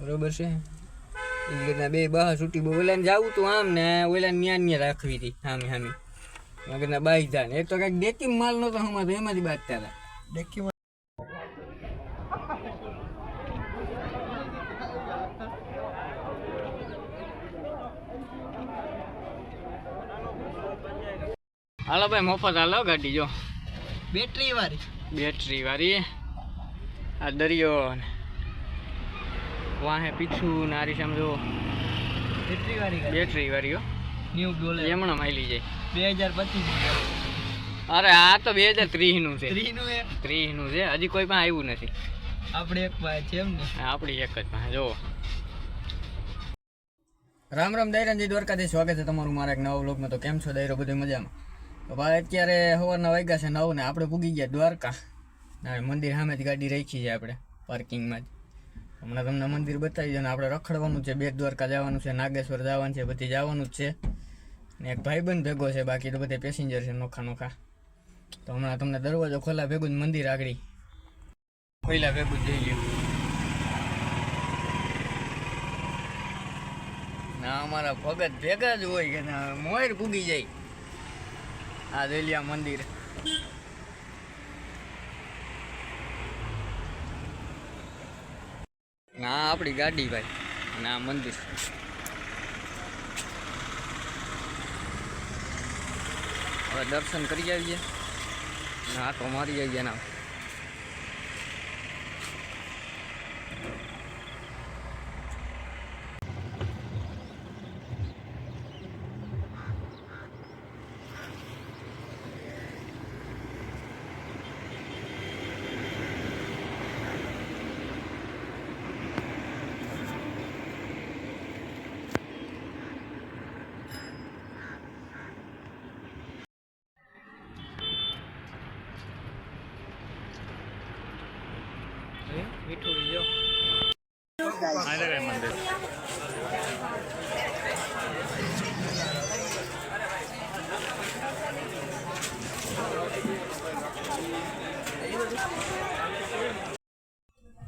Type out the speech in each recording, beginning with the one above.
બરોબર છે? એ બે બહાર છૂટી બહુ ઓલાને જવું તું આમ ને ઓલાને ન્યા ન્યા રાખવી હતી સામે સામે મગરના બાઈ જા ને એક તો કંઈક ડેકી માલ નહોતો હમણાં તો એમાંથી બાંધતા ડેકી માલ. હાલો ભાઈ મફત હાલો ગાડી જો. બેટરી વાળી. બેટરી વાળી. આ દરિયો ને વાહે પીછું નારી સામે જો બેટરી વાળી બેટરી વાળી હો ન્યુ ડોલર એમણે માયલી જાય બે હજાર પચીસ. અરે આ તો બે હજાર ત્રીસનું છે. ત્રીનું એ? ત્રીસનું છે. હજી કોઈ પણ આવ્યું નથી. આપણે એક પાસે છે એમ ને? આપણી એક જ પાસે જો રામ રામ દૈરનજી દ્વારકાથી સ્વાગત છે તમારું મારા એક નવા વ્લોગમાં. તો કેમ છો દૈરો? બધું મજામાં? તો ભાઈ અત્યારે સવારના વાગ્યા છે નવ ને. આપણે પૂગી ગયા દ્વારકા. ના મંદિર સામે જ ગાડી રાખી છે આપણે પાર્કિંગમાં જ. હમણાં તમને મંદિર બતાવી દો ને આપણે રખડવાનું છે, બેટ દ્વારકા જવાનું છે, નાગેશ્વર જવાનું છે, બધી જવાનું જ છે. ને એક ભાઈબંધ ભેગો છે, બાકી તો બધા પેસેન્જર છે, નોખા નોખા. તો હમણાં તમને દરવાજો ખોલા ભેગું મંદિર આગળ. ખોલા ભેગું જઈ લ્યું. ના, અમારા ભગત ભેગા જ હોય કે મોર પૂગી જાય. આ દેલિયા મંદિર. ના આપણી ગાડી ભાઈ. અને આ મંદિર હવે દર્શન કરી આવીએ. ના તો મારી આવીએ ના મીઠું જો મંદિર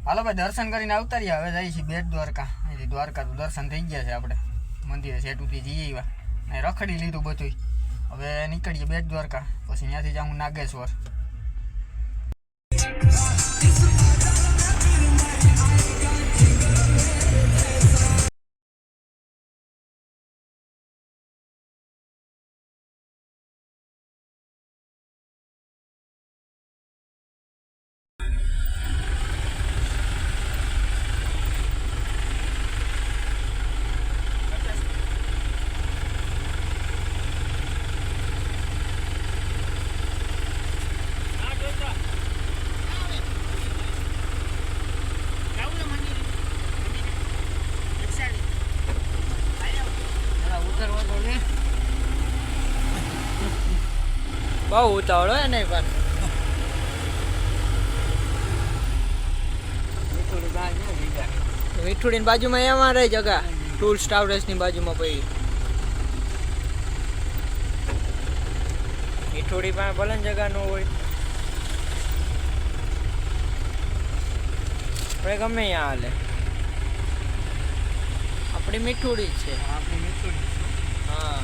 હાલો ભાઈ, દર્શન કરીને આવતા રહ્યા હવે જઈએ છીએ બેટ દ્વારકા. અહીંથી દ્વારકા તો દર્શન થઈ ગયા છે આપણે. મંદિરે સેટુથી જઈએ એવા. રખડી લીધું બધું હવે નીકળીએ બેટ દ્વારકા. પછી ત્યાંથી જાઉં નાગેશ્વર. બહુ ઉતાવળ હોય ને પણ મીઠુડીની બાજુમાં એમાં રહી જગા. ટૂલ્સ ટ્રાવેલ્સની બાજુમાં પછી મીઠુડી પાસે ભલન જગા ન હોય. આપણે ગમે ત્યાં હાલે. આપણી મીઠુડી છે. હા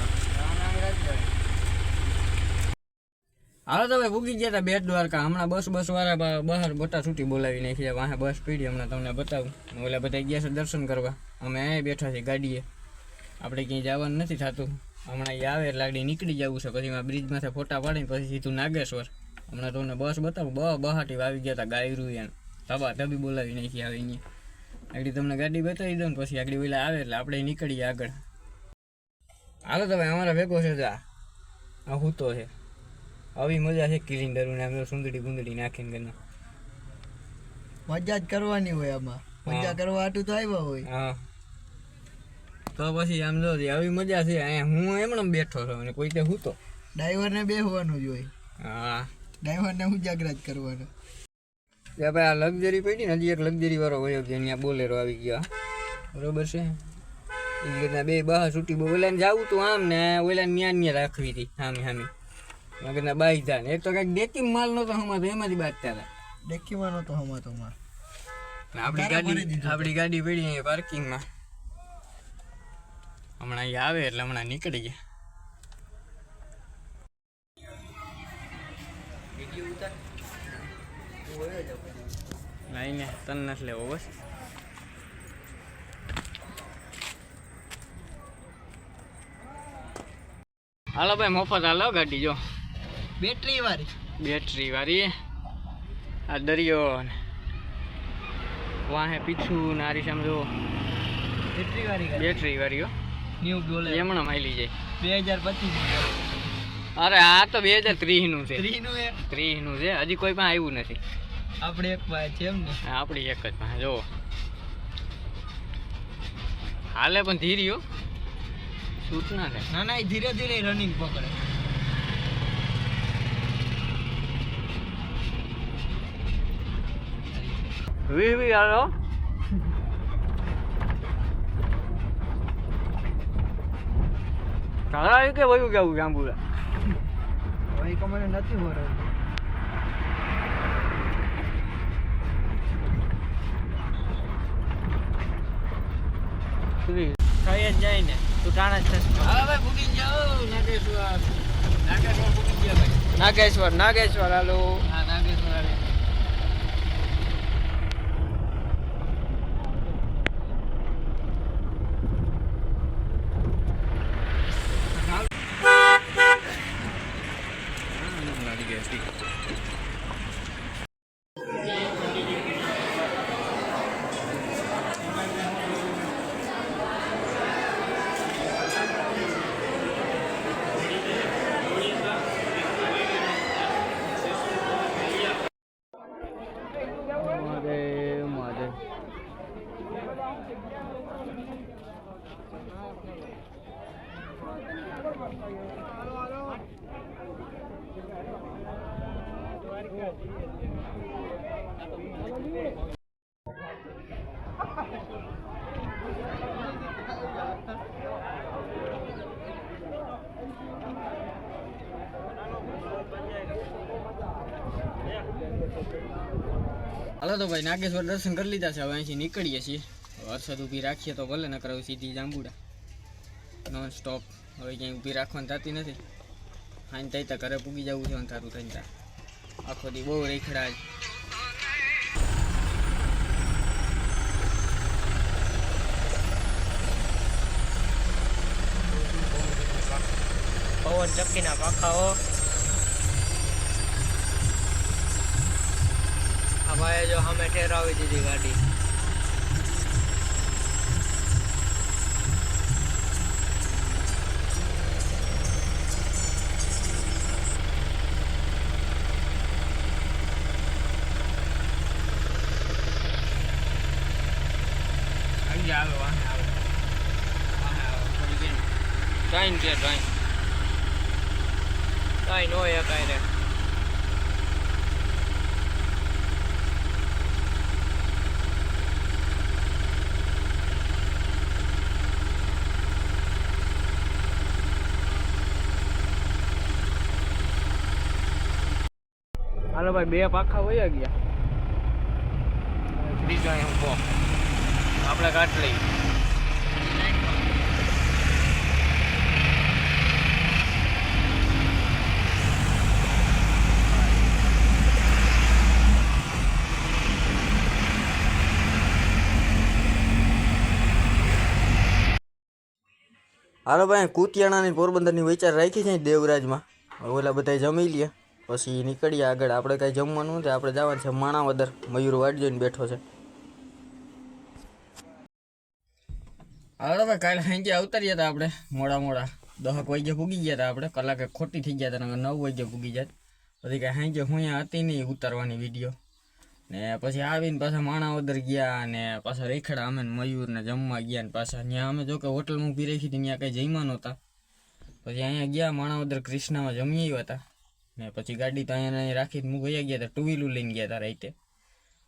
હાલો તો ભાઈ ભૂગી ગયા હતા બેટ દ્વારકા. હમણાં બસ બસ વાળા બહાર બટા છૂટી બોલાવી નાખી વાહે બસ પીડી હમણાં તમને બતાવું. ઓલા બધા ગયા છે દર્શન કરવા. અમે અહીંયા બેઠા છીએ ગાડીએ. આપણે ક્યાંય જવાનું નથી થતું. હમણાં આવે એટલે નીકળી જવું છે. પછી બ્રિજમાંથી માથે ફોટા પાડીને પછી સીધું નાગેશ્વર. હમણાં તમને બસ બતાવું. બ બહાટી આવી ગયા હતા ગાયરું એને તબા તબી બોલાવી નાખી આવે અહીંયા. આગળ તમને ગાડી બતાવી દઉં પછી આગળ વેલા આવે એટલે આપણે નીકળીએ આગળ. હાલો તો ભાઈ અમારા ભેગો છે જા. હું તો છે. આવી મજા છે કિલિન્ડર ને અમે સુંદડી ગુંદડી નાખીને ઘરના મજા જ કરવાની હોય આમાં. મજા કરવા આટું તો આવ્યા હોય. હા. તો પછી આમ જો આવી મજા છે. અહીંયા હું એમણે બેઠો છું અને કોઈ તે હું તો ડ્રાઈવરને બેસવાનું જ હોય. હા. ડ્રાઈવરને હું જ કરવાનો. ત્યાં ભાઈ આ લક્ઝરી પડી ને હજી એક લક્ઝરી વાળો વયો છે ત્યાં બોલેરો આવી ગયા. બરોબર છે? એ બે બહાર છૂટી બહુ જવું તું આમ ને ઓલા ન્યા ન્યા રાખવી હતી સામે હામી. મગરના બાઈ જાન ને. એક તો કંઈક ડેકી માલ નતો તો તો એમાંથી બાંધતા હતા ડેકીમાં નતો હમાતો માં ને આપણી ગાડી આપણી ગાડી પડી અહીંયા પાર્કિંગમાં. હમણાં અહીંયા આવે એટલે હમણાં નીકળી ગયા. લાઈને તન નથી લેવો બસ. હાલો ભાઈ મફત હાલો ગાડી જો. બેટરી વાળી. બેટરી વાળી. આ દરિયો વાહે પીછું નારી સમજો બેટરી વાળી બેટરી વાળી હો. ન્યુ ડોલર એમણે માઇલી જાય. બે હજાર પચીસ અરે આ તો બે હજાર ત્રીસનું છે. ત્રીસનું ત્રીસનું છે. હજી કોઈ પણ આવ્યું નથી. આપણે એક પાસે છે એમ ને. આપણી એક જ પાસે જો હાલે પણ ધીરી હો. છૂટ ના થાય ના ના ધીરે ધીરે રનિંગ પકડે. વી વી હાલો તારા કે વયું કેવું જાંબુડા હવે એ મને નથી જ જાય ને તું ટાણા જ થશે હવે ભાઈ ભૂકી જાઓ નાગેશ્વર. નાગેશ્વર ભૂકી ગયા ભાઈ. નાગેશ્વર નાગેશ્વર હાલો હા નાગેશ્વર આવે મહાદેવ મહાદેવ હાલો તો ભાઈ નાગેશ્વર દર્શન કરી લીધા છે. હવે અહીંથી નીકળીએ છીએ. વરસાદ ઊભી રાખીએ તો ભલે ન કરાવું સીધી જાંબુડા. નોન સ્ટોપ હવે ક્યાંય ઊભી રાખવાની થતી નથી. હાઈન તઈ ત્યાં ઘરે પૂગી જવું છે અંધારું થઈને ત્યાં આખો દી બહુ રેખડા પવન ચક્કીના પાખાઓ. આ ભાઈએ જો અમે ઠેરાવી દીધી ગાડી. ટ્રાઈન છે ટાઈમ નો એ કાંઈ રે હાલો ભાઈ, બે પાખા વયા ગયા. ત્રીજો અહીં ઊભો આપણે કાટ લઈ હાલો ભાઈ, કુતિયાણાની પોરબંદરની વિચાર રાખી છે દેવરાજમાં. ઓલા બધા જમી લે. પછી નીકળીએ આગળ. આપણે કાંઈ જમવાનું નથી, આપણે જવાનું છે માણાવદર. મયુર વાડ જોઈને બેઠો છે. હાલો ભાઈ, કાલે સાંજે અવતર્યા હતા આપણે, મોડા મોડા. દહક વાગે પૂગી ગયા હતા આપણે. કલાકે ખોટી થઈ ગયા હતા, નવ વાગે પૂગી જાય પછી કાંઈ સાંજે હું હતી નહીં ઉતારવાની વીડિયો. ને પછી આવીને પાછા માણાવદર ગયા ને પાછા રેખડા અમે મયુર ને જમવા ગયા ને પાછા ત્યાં અમે જો કે હોટલમાં ઊભી રાખી હતી, ત્યાં કંઈ જમ્યા નહોતા. પછી અહીંયા ગયા માણાવદર કૃષ્ણામાં જમી આવ્યા હતા. ને પછી ગાડી તો અહીંયા રાખીને મૂકી ગયા હતા ટુ વ્હીલું લઈને ગયા હતા રાતે.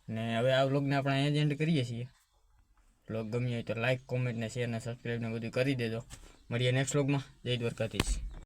ને હવે આ બ્લોગને આપણે અહીંયા કરીએ છીએ. બ્લોગ ગમ્યો હોય તો લાઇક કોમેન્ટ ને શેર ને સબસ્ક્રાઈબ ને બધું કરી દેજો. મળીએ નેક્સ્ટ બ્લોગમાં જય દ્વારકાધીશ.